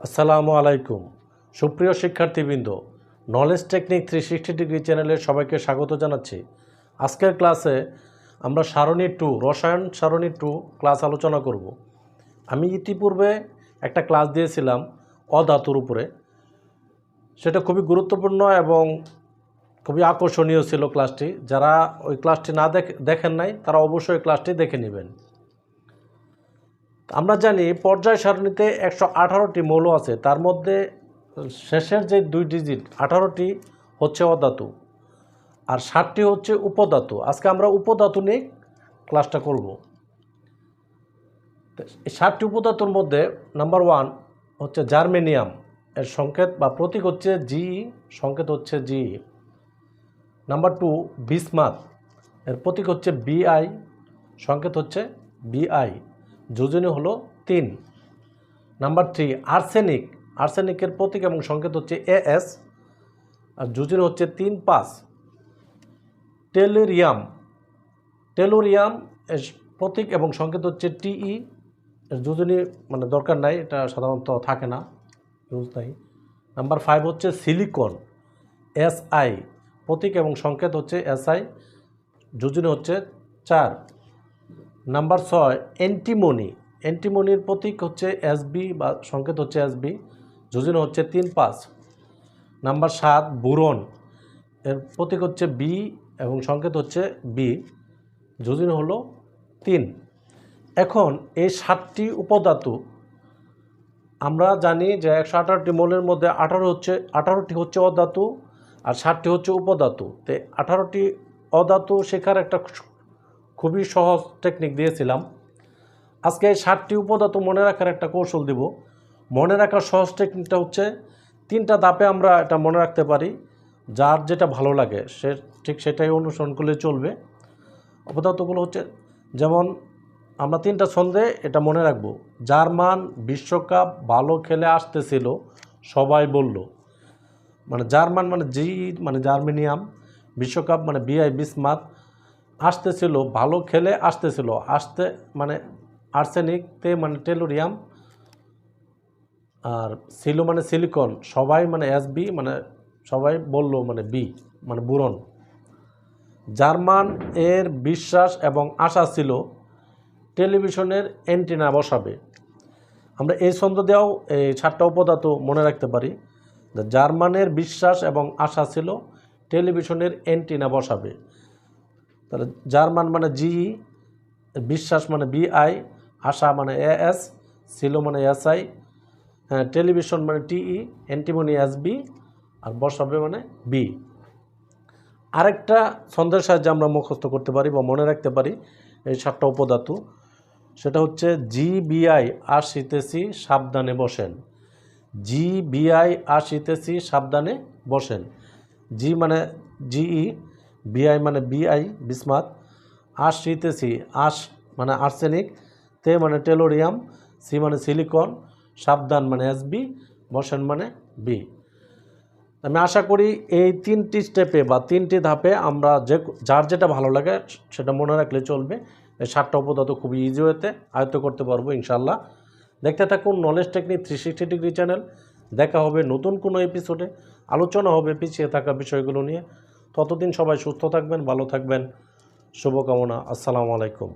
আসসালামু আলাইকুম। সুপ্রিয় শিক্ষার্থীবৃন্দ knowledge technique three sixty degree চ্যানেলে সবাইকে স্বাগত জানাচ্ছি। আজকের ক্লাসে আমরা সারণী টু রসায়ন সারণী টু ক্লাস আলোচনা করব। আমি ইতিপূর্বে একটা ক্লাস দিয়েছিলাম অধাতুর উপরে। সেটা খুবই গুরুত্বপূর্ণ এবং খুবই আকর্ষণীয় ছিল ক্লাসটি যারা ওই ক্লাসটি না দেখ, দেখেন নাই, তারা অবশ্যই ক্লাসটি দেখে নেবেন। আমরা জানি পর্যায় সারণীতে একশো আঠারোটি মৌল আছে। তার মধ্যে শেষের যে দুই ডিজিট আঠারোটি হচ্ছে অধাতু আর ষাটটি হচ্ছে উপধাতু। আজকে আমরা উপধাতু নিয়ে ক্লাসটা করব। ষাটটি উপধাতুর মধ্যে নাম্বার ওয়ান হচ্ছে জার্মেনিয়াম এর সংকেত বা প্রতীক হচ্ছে জি সংকেত হচ্ছে জি নাম্বার টু বিসমাত এর প্রতীক হচ্ছে বিআই সংকেত হচ্ছে বিআই যোজনী হলো তিন। নাম্বার থ্রি আর্সেনিক আর্সেনিকের প্রতীক এবং সংকেত হচ্ছে এএস আর যোজনী হচ্ছে তিন পাঁচ। টেলোরিয়াম টেলোরিয়াম প্রতীক এবং সংকেত হচ্ছে টিই এর যোজনী মানে দরকার নাই, এটা সাধারণত থাকে না ইউজ নাই। নাম্বার ফাইভ হচ্ছে সিলিকন এসআই প্রতীক এবং সংকেত হচ্ছে এসআই যোজনী হচ্ছে চার। নাম্বার ছয় অ্যান্টিমনি অ্যান্টিমনির প্রতীক হচ্ছে এসবি বা সংকেত হচ্ছে এসবি যোজনা হচ্ছে তিন পাঁচ। নাম্বার সাত, বুরন। এর প্রতীক হচ্ছে বি এবং সংকেত হচ্ছে বি যোজনা হলো তিন। এখন এই সাতটি উপধাতু, আমরা জানি যে একশো আঠারোটি মৌলের মধ্যে আঠারো হচ্ছে, আঠারোটি হচ্ছে অধাতু আর ষাটটি হচ্ছে উপধাতু। তো আঠারোটি অধাতু শেখার একটা খুবই সহজ টেকনিক দিয়েছিলাম। আজকে এই ষাটটি উপদাত মনে রাখার একটা কৌশল দিব। মনে রাখার সহজ টেকনিকটা হচ্ছে, তিনটা দাপে আমরা এটা মনে রাখতে পারি। যার যেটা ভালো লাগে, সে ঠিক সেটাই অনুসরণ করলে চলবে। উপধাতুগুলো হচ্ছে, যেমন আমরা তিনটা ছন্দে এটা মনে রাখব। জার্মান বিশ্বকাপ ভালো খেলে আসতেছিল, সবাই বলল। মানে জার্মান মানে জি মানে জার্মেনিয়াম। বিশ্বকাপ মানে বিআই বিসমাত। আসতেছিল, ভালো খেলে আসতেছিল। আসতে মানে আর্সেনিকতে মানে টেলোরিয়াম আর সিলো মানে সিলিকন। সবাই মানে এস বি মানে সবাই বলল মানে বি মানে বুরন। জার্মান এর বিশ্বাস এবং আশা ছিল টেলিভিশনের অ্যান্টিনা বসাবে। আমরা এই ছন্দ দেওয়াও এই সাতটা উপধাতু মনে রাখতে পারি জার্মানের বিশ্বাস এবং আশা ছিল টেলিভিশনের অ্যান্টিনা বসাবে। তাহলে জার্মান মানে জিই বিশ্বাস মানে বিআই আশা মানে এ এস, সিলো মানে এসআই হ্যাঁ টেলিভিশন মানে টিই অ্যান্টিমনি এস বি, আর বসাবে মানে বি। আরেকটা ছন্দের সাহায্যে আমরা মুখস্থ করতে পারি বা মনে রাখতে পারি এই সাতটা উপধাতু, সেটা হচ্ছে জি বিআই আসিতেছি সাবধানে বসেন। জি বিআই আসিতেছি সাবধানে বসেন। জি মানে জিই বিআই মানে বিআই, বিসমাত, আশ শীতেছি আশ মানে আর্সেনিক, তে মানে টেলোরিয়াম, সি মানে সিলিকন, সাবধান মানে এসবি বসেন মানে বি। আমি আশা করি এই তিনটি স্টেপে বা তিনটি ধাপে আমরা যে যার যেটা ভালো লাগে সেটা মনে রাখলে চলবে। এই সাতটা উপদাত খুবই ইজি হতে আয়ত্ত করতে পারব ইনশাল্লাহ দেখতে থাকুন knowledge technique three sixty degree channel দেখা হবে নতুন কোনো এপিসোডে আলোচনা হবে, পিছিয়ে থাকা বিষয়গুলো নিয়ে। ততদিন সবাই সুস্থ থাকবেন ভালো থাকবেন। শুভকামনা আসসালামু আলাইকুম।